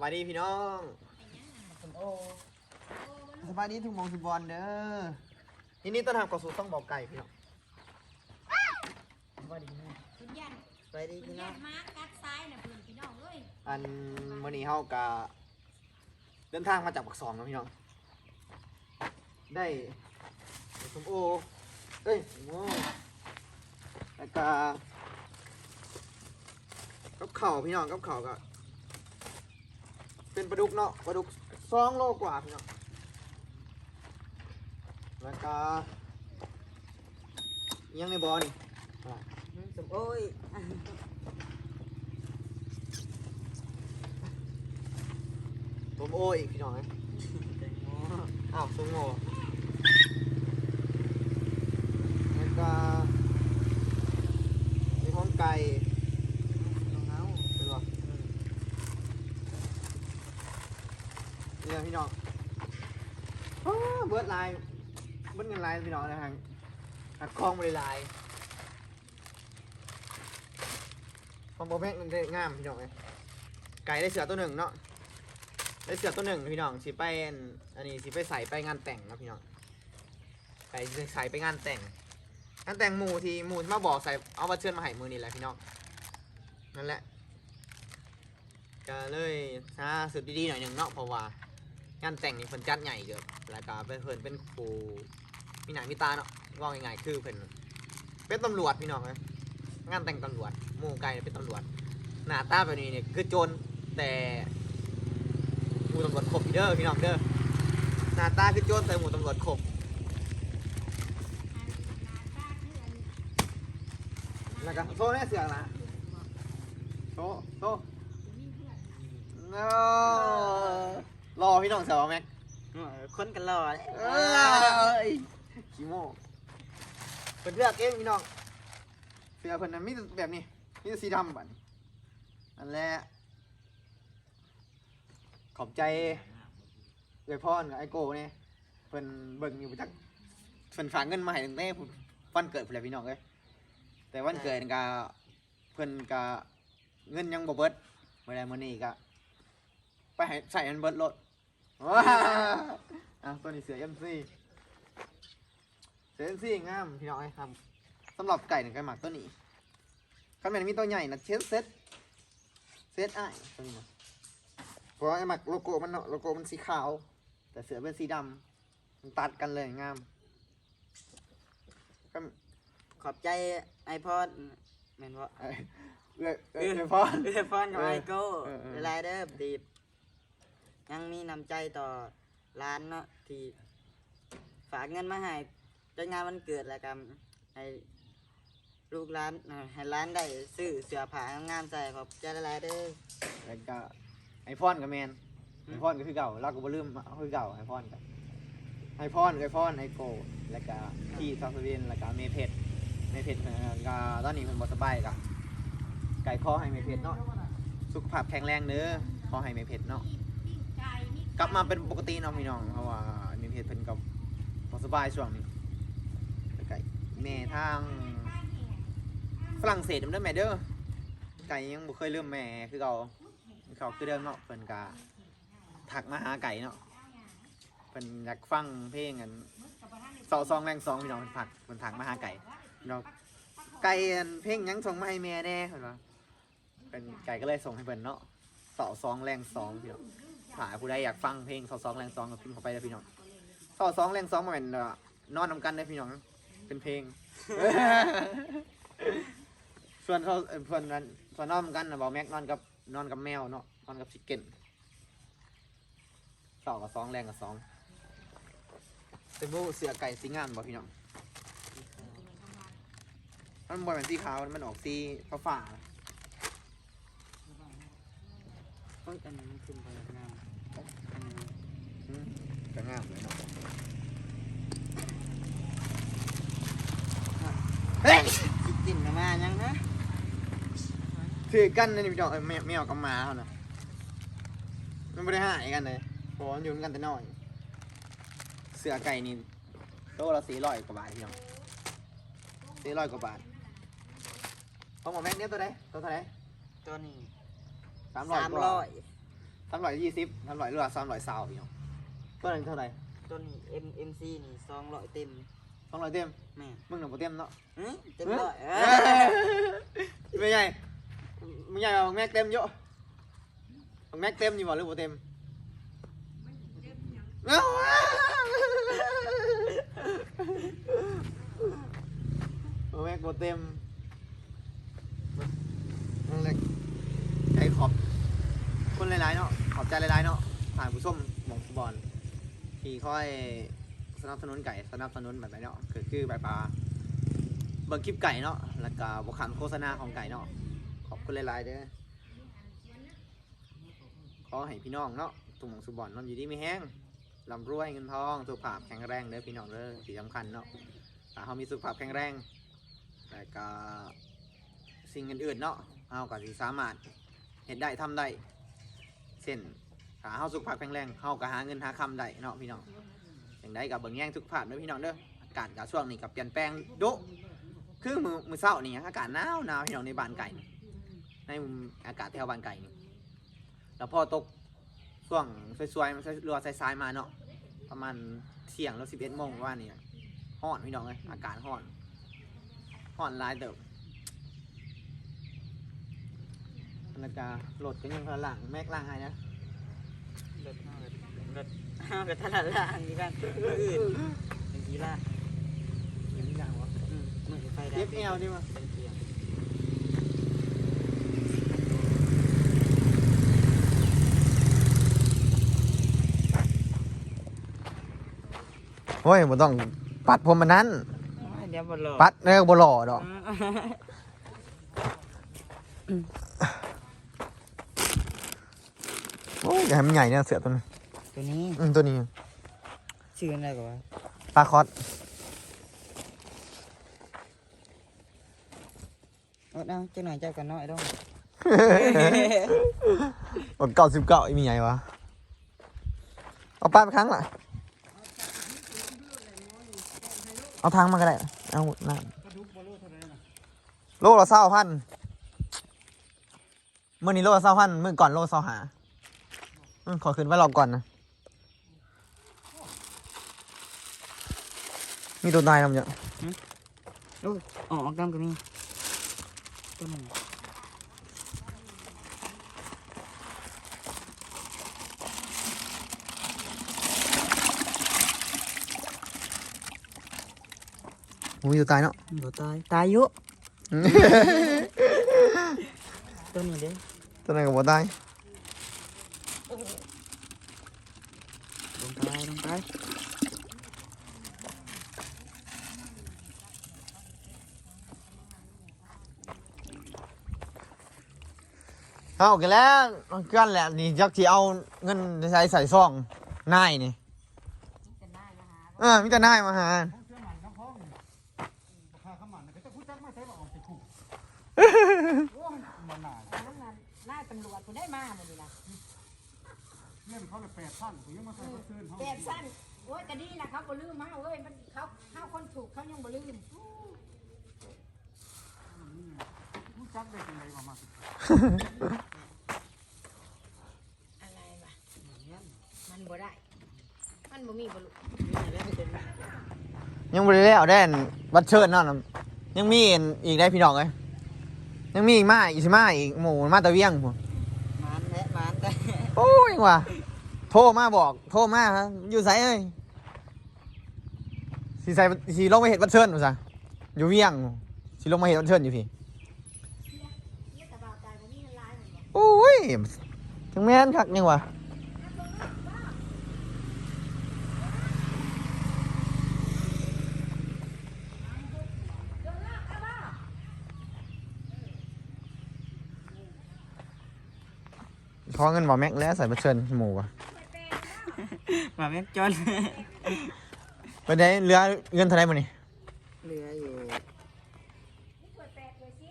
บายดีพี่น้องคุณโอ้สบายดีทุกหมองทุกบอลเด้อทีนี้ต้อนรับเข้าสู่ต้องบอกไก่พี่น้องสวัสดีนะคุณยันสบายดีคุณพี่น้ยัองนมากัดซ้ายนะเพื่อนพี่น้องเอ้ยอันมื้อนี้เฮากะเดินทางมาจากปักซองเนาะพี่น้อง ได้สมโอเอ้ยโอ้แล้วก็กับเข่าวพี่น้องกับเข่าวก็ เป็นปลาดุกเนาะปลาดุกสองโลกว่าพี่น้องแล้วก็อิหยังในบอนี่อะสมโอ้ยผมโอ้อีกพี่น้องเอ้ยแตงโมอ้าวสมโอแล้วก็มีข้องไก่ รองเท้า เป็นบ่นี่แหละ พี่น้องอ้าเบิร์ดไลน์เบิร์ดเงินไลน์พี่น้องนะฮะหักคลองบริไลน์ของโบแม็กมันได้งามพี่น้องเลยไก่ได้เสือตัวหนึ่งเนาะได้เสือตัวหนึ่งพี่น้องสิไปอันอันนี้สิไปใส่ไปงานแต่งนะพี่น้องไก่ใส่ไปงานแต่งงานแต่งหมูที่หมูที่มาบอกใส่เอามาเชิญมาให้มือนี่แหละพี่น้องนั่นแหละก็เลยหาสุดดีๆหน่อยหนึ่งเนาะเพราะว่า งานแต่งนี่เพิ่นจัดใหญ่เกือบแล้วก็เพิ่นเป็นครูมีหนังมีตาเนาะว่าง่ายๆคือเพิ่นเป็นตำรวจพี่น้องเลยงานแต่งตำรวจหมู่ไก่เป็นตำรวจ หน้าตาแบบนี้เนี่ยคือโจรแต่หมู่ตำรวจครบอีเด้อพี่น้องเด้อหน้าตาคือโจรแต่หมู่ตำรวจครบอันนาตาเพื่อนแล้วก็โซ่แน่เสือกนะโซ่โซ่มีเพื่อ รอพี่น้องสือแม็กคนกันรอเอ้ยขี้โม่เพิ่นเลือกเองพี่น้องเสือเพิ่นนั้นมีแต่แบบนี้นี่สีดำบัดนี้นั่นแหละขอบใจเวยพรกับไอโก้เนี่ยเพิ่นเบิ่งอยู่จากเพิ่นฝากเงินมาให้ตั้งแต่วันเกิดพุ่นแหละพี่น้องเอ้ยแต่วันเกิดก็เพิ่นก็เงินยังบ่เบิดเมื่อใดมื้อนี้ก็ไปให้ใส่มันเบิดรถ ว้าอะตัวนี้เสือ MC เสือ MC งามพี่น้องไอ้ครับสำหรับไก่เนี่ยไก่หมักตัวนี้คันแม่นมีตัวใหญ่นะเช็ดเซ็ตเซ็ตอ้ายตัวนี้นะเพราะว่าไอ้หมักโลโก้มันเนาะโลโก้มันสีขาว แต่เสือเป็นสีดำมันตัดกันเลยงามก็ขอบใจไอพอดแม่นว่าเอ้ยเอ้ยเอ้ยเอ้ยพ่อเอพอนกับเออไอโก้เออเออเวลาเด้อดีบ ยังมีน้ำใจต่อร้านเนาะที่ฝากเงินมาให้จัดงานวันเกิดแล้วกันให้ลูกร้านเอ่อให้ร้านได้ซื้อเสื้อผ้างามๆใส่ขอบใจหลายๆเด้อแล้วก็ไอพอนกับแมนไอพอนก็คือเก่าเราก็บ่ลืมเอาคือเก่าไอพอนกับไอพอนไอพอนไอโกแล้วก็พี่ซาสเวนแล้วก็เมเพชรเมเพชรเพิ่นก็ตอนนี้เพิ่นบ่สบายกับไก่คอให้เมเพชรเนาะสุขภาพแข็งแรงเด้อขอให้เมเพชรเนาะปิ้งไกลับมาเป็นปกติเนาะพี่น้องเพราะว่าเมเพชรเพิ่นก็บ่สบายช่วงนี้แล้วก็แม่ทางฝรั่งเศสนำเด้อแม่เด้อไก่ยังบ่เคยลืมแม่คือเก่าเขาคือเดิมเนาะเพิ่นก็ถักมาหาไก่เนาะเป็นอยากฟังเพลงกันสองซองแรงสองพี่น้องเพิ่นผักเพิ่นถักมาหาไก่พี่น้องไก่เพลงยังส่งมาให้แม่แน่เห็นปะเป็นไก่ก็เลยส่งให้เพิ่นเนาะสองซองแรงสองพี่น้อง ถ้าผู้ใดอยากฟังเพลงสองซองแรงสองก็พิมพ์เข้าไปเลยพี่น้องสองซองแรงสองมาเป็นเอ่อนอนนำกันเลยพี่น้องเป็นเพลง ส่วนเขาเอ่อส่วนนั้นส่วนนอนนำกันนะบอกแม็กนอนกับนอนกับแมวเนาะนอนกับชิคเก้นสองกับสองแรงกับสองเป็นบูเสือไก่สีงามบ่พี่น้องมันบ่เป็นสีขาวมันออกสีฟ้าฟ้าโอ้ยอันนี้มันขึ้นไปแล้วงามอันนี้ๆอื มก็งามเลยเนาะเฮ้ยสิติ่นมายังนะถือกันนะนี่พี่น้องเอ้ยแมวแมวกับหมาเขานะมันไม่ได้หายกันเลยเพราะว่ามันอยู่ด้วยกันแต่น้อย เสือไก่นี่โลละสี่ร้อยกว่าบาทพี่น้องสี่ร้อยกว่าบาทของหมอแม็กเนี่ยตัวไหนตัวเท่าไหนตัวนี้สามร้อยสามกว่าร้อยสามร้อยยี่สิบสามร้อยเรือสามร้อยสาวพี่น้อง ตัวนั้นเท่าไหร่ต้นนี้ M M C นี่สองร้อยเต็มสองร้อยเต็มแม่นมึงหนึ่งโปเต็มเนาะหึเต็มร้อยเอเอ้อยไม่ใหญ่ไม่ใหญ่เอาแม็กเต็มเยอะเอาแม็กเต็มอยู่บ่หรือโปเต็มเอ้าเอาแม็กโปเต็มนั่นแหละใจขอบคนหลายๆเนาะขอบใจหลายๆเนาะผ่านผู้ส้มหมองฟุตบอล ที่ค่อยสนับสนุนไก่สนับสนุนแบบไหนเนาะคือคือแบบปลาเบิ่งคลิปไก่เนาะแล้วก็บกคำโฆษณาของไก่เนาะขอบคุณหลายๆเด้อขอให้พี่น้องเนาะตุ่มของสุบอนนอนอยู่ดีไม่แห้งลำรวยเงินทองสุขภาพแข็งแรงเด้อพี่น้องเด้อที่สำคัญเนาะถ้าเขามีสุขภาพแข็งแรงแต่ก็สิ่งอื่นๆเนาะเราก็สิสามารถเห็นได้ทำได้เช่น ถ้าเฮาสุขภาพแข็งแรงเฮาก็หาเงินหาคำได้เนาะพี่น้องอย่างใดกับเบิ่งแย่งสุขภาพเด้อพี่น้องเด้ออากาศกับช่วงนี้กับเปลี่ยนแปลงดุคือมือมือเศร้านี่อากาศหนาวหนาวพี่น้องในบ้านไก่นี่ในอากาศแถวบ้านไก่นี่แล้วพอตกช่วงสวยๆมันรัวสายๆมาเนาะประมาณเที่ยงแล้วสิบเอ็ดโมงว่านี่ห้อนพี่น้องเลยอากาศห้อนห้อนลายเติบแล้วก็รถก็ยังพลังแม็กล่างให้นะ รถเฮาก็รถเฮาก็ตลาดล่างนี่กันมื้ออื่นเป็นกีฬายังไม่ดังวะอืมมื้อไฟดัเอฟเอลดิมาเป็นเกียร์โอ้ยบ่ต้องปัดผมมันนั้น เดี๋ยวบ่รอปัดเนื้อบ่หล่อดอกโอ้ยอย่าให้มันใหญ่เนี่ยเสือตัวนี้ตัวนี้อืมตัวนี้ชื่ออะไรก็ว่าปลาคอสเอาเอาจังหน่อยเจ้ากันน้อยดองบนเก้าสิบเก้ามีไงวะเอาปลาไปครั้งละเอาทางมาก็ได้ เอาน้ำโลละเศร้าพันเมื่อนี้โลละเศร้าพันเมื่อก่อนโลละเศร้าหาอืม ขอคืนไว้รอบก่อนนะ มีตัวตายทำเยอะอ๋อกำก็มีตัวหนึงมีตัวตายเนาะบ่ตาย ตายอยู่ตัวนี้เด้ตัวไหนก็บ่ตาย ลง ไปลงไปเอากันแล้วกันแหละนี่จักที่เอาเงินใส่ใส่ซองนายนี่จะได้มาหาเออมีแต่นายมาหาน้ำงานนายตำรวจผู้ได้มาหมดนี่ล่ะ เล่นเขาเลยแปดพันผมยังมาใส่ก็ซื้อเขาแปดสั้นโอ้ยก็ดีนะเขาบ่ลืมมาเอ้ยมันเขาเขาคนถูกเขายังบ่ลืมรู้จักได้ยังไงประมาณอะไรวะมันบ่ได้ มันบ่มีบ่รู้ยังบ่ได้แล้วได้อันบัตรเชิญเนาะน่ะยังมีอีกได้พี่น้องเอ้ยยังมีอีกมาอีกสิมาอีกหมู่มาแตะเวียงพุ่นหมานแท้หมานแต่โอ้ยว่ะ โทรมาบอก โทรมาฮะอยู่ไสเอ้ยสิใส่สิลงไปเฮ็ดบัตรเชิญว่าซะอยู่เวียงสิลงมาเฮ็ดบัตรเชิญอยู่พี่โอ้ยจังแม่นคักยังวะขอเงินบ่แม็กแล้วใส่บัตรเชิญหมู่วะ มาแม่นจน ไปได้เหลือเงินเท่าไหร่มื้อนี้เหลืออยู่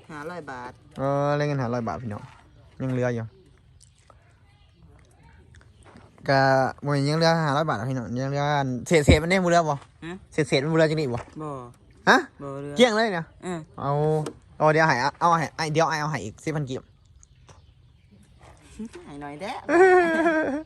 ห้าร้อยบาทเออเหลือเงิน500บาทพี่น้องยังเหลืออยู่ก็บ่ยังเหลือ500บาทอะพี่น้องยังเหลืออันเศษเศษมันได้บ่เหลือบ่ฮะเศษเศษมันบ่เหลือจังนี้บ่บ่ฮะบ่เหลือเกลี้ยงเลยเนี่ยเออเอาเอาเดี๋ยวให้เอาให้ไอเดี๋ยวไอเอาให้อีก10,000กีบให้หน่อยเด้อเอาไปปิ้งแล้วไหมมันคือบาปเลยเอาตัวแบบเป็นบาทเอาไปปิ้งอืมให้อีเมย์เห็นฮะอืมเห็นไหมมาบดขาเด้อ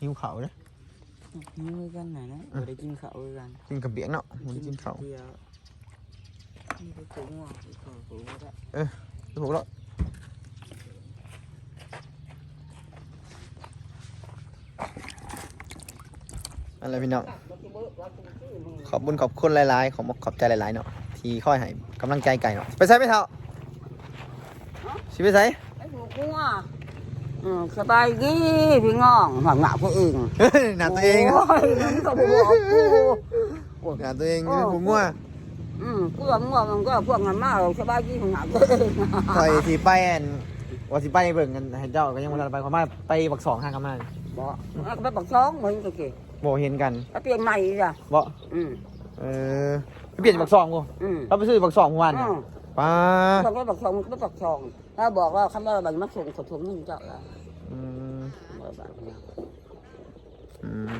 หิวเขาเลยนี่มือกันหน่อยนะบ่ได้กินข้าวด้วยกันกินกับเบียงเนาะมันกินเขาว เดียวนี่ไปถุง อะไปขอถุงก็ได้ถูกแล้วอะไรพี่น้องขอบคุญขอบคุณหลายๆ ขอบขอบใจหลายๆเนาะที่คอยให้กำลังใจไก่เนาะไปใส่ไม่เท่าสิไปใส่ไอ้หนูกูอะอืมสบายดีพี่น้องหวังหนาผู้อื่นเฮ้ยหนาตัวเองโอ้ยมันก็บอกกูหนาตัวเองผมง่วอืมกูว่ามึงว่ามันก็พวกนั้นมาสบายดีของหนาตัวเองคอยที่ไปแอนว่าสิไปเบิ่งกันให้เจ้าก็ยังบ่ทันไปเขามาไปบักสองห้างกันมาบอกแล้วก็ไปปักช้องเหมือนกัน สิบ่เห็นกันแล้วเปลี่ยนใหม่จ้ะบ่อืมเออไปเปลี่ยนบักสองกูอืมเราไปซื้อบักสองเมื่อวานอืน่ะมป้าบอกว่าปักช้องมันก็ปักช้องถ้าบอกว่าคำว่าบังมักส่งขอทวงมึงเจ้าละอืมบอกแบบนี้อืม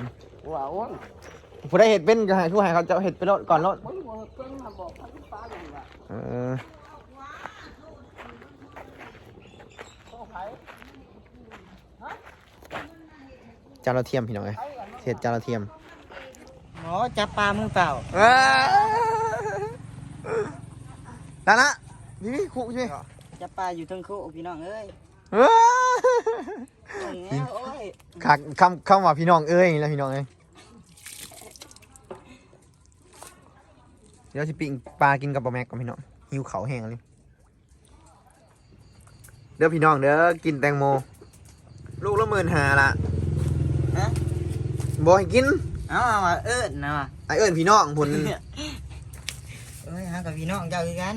ว้าวผู้ได้เห็ดเป็นก็ให้ผู้ให้เขาจะเห็ดไปรถก่อนรถมึงบอกเป็นมาบอกพันฟ้าอย่างไรเออจานเราเทียมพี่น้องเอ้ย เห็ดจานเราเทียมหมอจับปลามือเปล่านั่นนะนี่นี่คุใช่ไหมจับปลาอยู่เทั้งคู่พี่น้องเอ้ยเอ้ยอย่างเงี้ยโอ้ยคักคำคำว่าพี่น้องเอ้ยนี่แหล้วพี่น้องเอ้ยเดี๋ยวสิปิ้งปลากินกับปลาแม็กกับพี่น้องหิวเขาวแห้งเลยเด้อพี่น้องเด้อกินแตงโม ลูกละหมื่นหาละฮะ บอกให้กินเอาเอามาเอิ้นนะว่ะไอเอิญพี่น้องผลเอ้ยหากับพี่น้องเจ้าคือกัน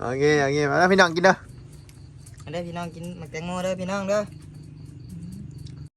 โอเคโอเคมาแล้วพี่น้องกินเด้อมาเด้อพี่น้องกินหมักแตงโมเด้อพี่น้องเด้อ